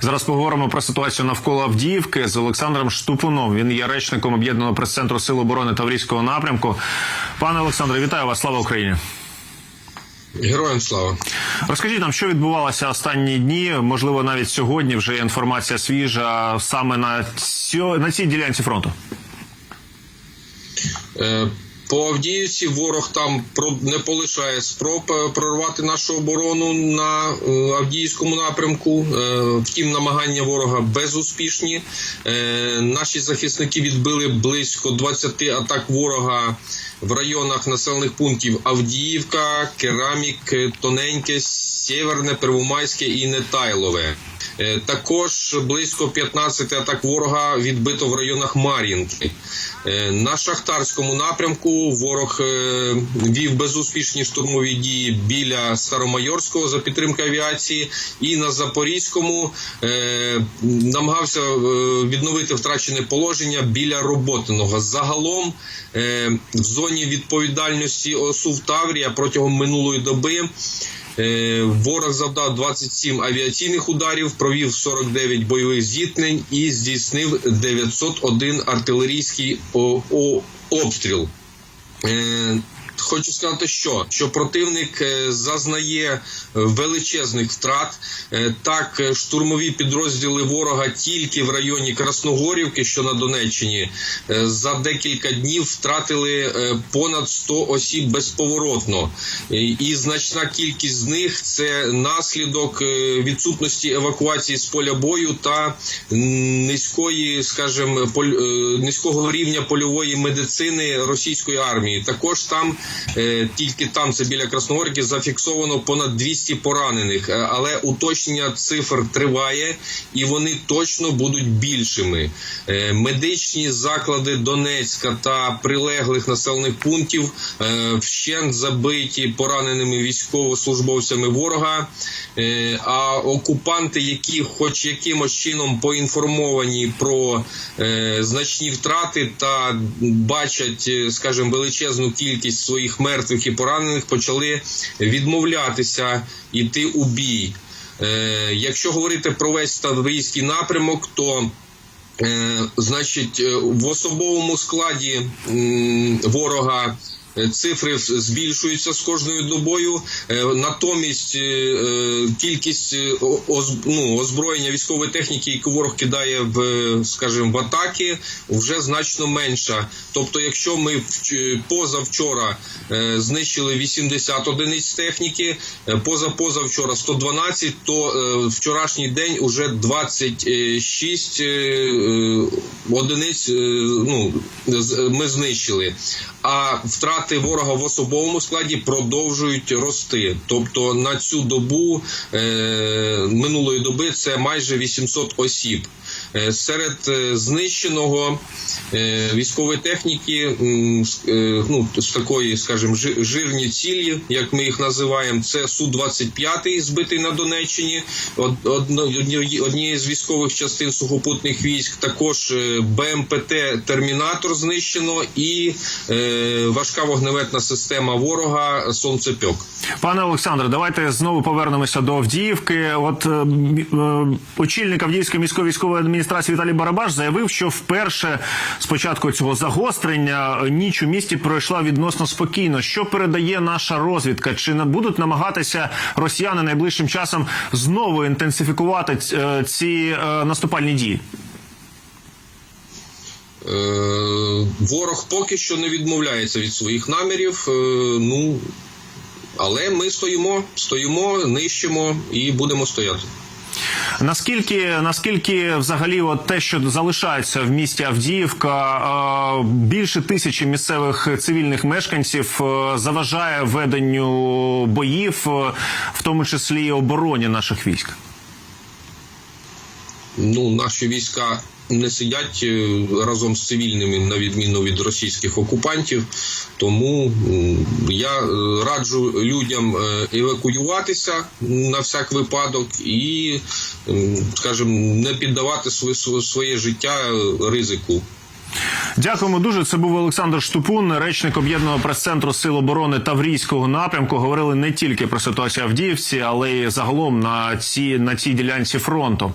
Зараз поговоримо про ситуацію навколо Авдіївки з Олександром Штупуном. Він є речником об'єднаного прес-центру Сил оборони Таврійського напрямку. Пане Олександре, вітаю вас! Слава Україні! Героям слава. Розкажіть нам, що відбувалося останні дні. Можливо, навіть сьогодні вже є інформація свіжа саме на цьо... на цій ділянці фронту. Е, По Авдіївці ворог там не полишає спроб е, прорвати нашу оборону на е, Авдіївському напрямку. Е, Втім, намагання ворога безуспішні. Наші захисники відбили близько 20 атак ворога в районах населених пунктів Авдіївка, Керамік, Тоненьке, Сєверне, Первомайське і Нетайлове. Е, Також близько 15 атак ворога відбито в районах Мар'їнки. Е, На шахтарському напрямку ворог е, вів безуспішні штурмові дії біля Старомайорського за підтримки авіації, і на Запорізькому намагався відновити втрачене положення біля Роботиного. Загалом в зоні відповідальності ОСУ Таврія протягом минулої доби. Е, Ворог завдав 27 авіаційних ударів, провів 49 бойових зіткнень і здійснив 901 артилерійський обстріл. Хочу сказати, що що противник е, зазнає е, величезних втрат. Е, Так, штурмові підрозділи ворога тільки в районі Красногорівки, що на Донеччині, за декілька днів втратили понад 100 осіб безповоротно, і значна кількість з них це наслідок відсутності евакуації з поля бою та низької, скажімо, поль- низького рівня польової медицини російської армії. Також там тільки там, це біля Красногорки, зафіксовано понад 200 поранених, Е, але уточнення цифр триває і вони точно будуть більшими. Е, Медичні заклади Донецька та прилеглих населених пунктів е, вщент забиті пораненими військовослужбовцями ворога. Е, А окупанти, які, хоч якимось чином поінформовані про е, значні втрати та бачать, е, скажімо, величезну кількість своїх мертвих і поранених, почали відмовлятися йти у бій. Е, Якщо говорити про весь таврійський напрямок, то Е, значить, е, в особовому складі ворога. Е, Цифри збільшуються з кожною добою, Е, натомість е, кількість ну, озброєння військової техніки, яку ворог кидає в, скажімо, в атаки, вже значно менша. Тобто, якщо ми позавчора знищили 80 одиниць техніки, позапозавчора 112, то вчорашній день уже 26 е, е, одиниць ну, ми знищили. А втрати ворога в особовому складі продовжують рости. Тобто на цю добу е, минулої доби це майже 800 осіб. Е, Серед е, знищеного е, військової техніки, ну з такої, скажімо, жирні цілі, як ми їх називаємо, це су 25 збитий на Донеччині. Однієї з військових частин сухопутних військ, також БМПТ Термінатор знищено і важка вогневетна система ворога Сонцепьок. Пане Олександре, давайте знову повернемося до Авдіївки. От е, м- е, очільник Авдіївської міської військової адміністрації Віталій Барабаш заявив, що вперше з початку цього загострення е, ніч у місті пройшла відносно спокійно. Що передає наша розвідка? Чи не будуть намагатися росіяни найближчим часом знову інтенсифікувати е, ці е, наступальні дії? Ворог поки що не відмовляється від своїх намірів. Ну але ми стоїмо, стоїмо, нищимо і будемо стояти. Наскільки наскільки взагалі, от те, що залишається в місті Авдіївка, е, більше тисячі місцевих цивільних мешканців е, заважає веденню боїв, е, в тому числі і обороні наших військ? Ну, наші війська не сидять е, разом з цивільними, на відміну від російських окупантів. Тому я е, раджу людям е, евакуюватися на всяк випадок і, скажімо, не піддавати своє, життя ризику. Дякуємо дуже. Це був Олександр Штупун, речник об'єднаного прес-центру Сил оборони Таврійського напрямку. Говорили не тільки про ситуацію Авдіївці, але й загалом на цій на цій ділянці фронту.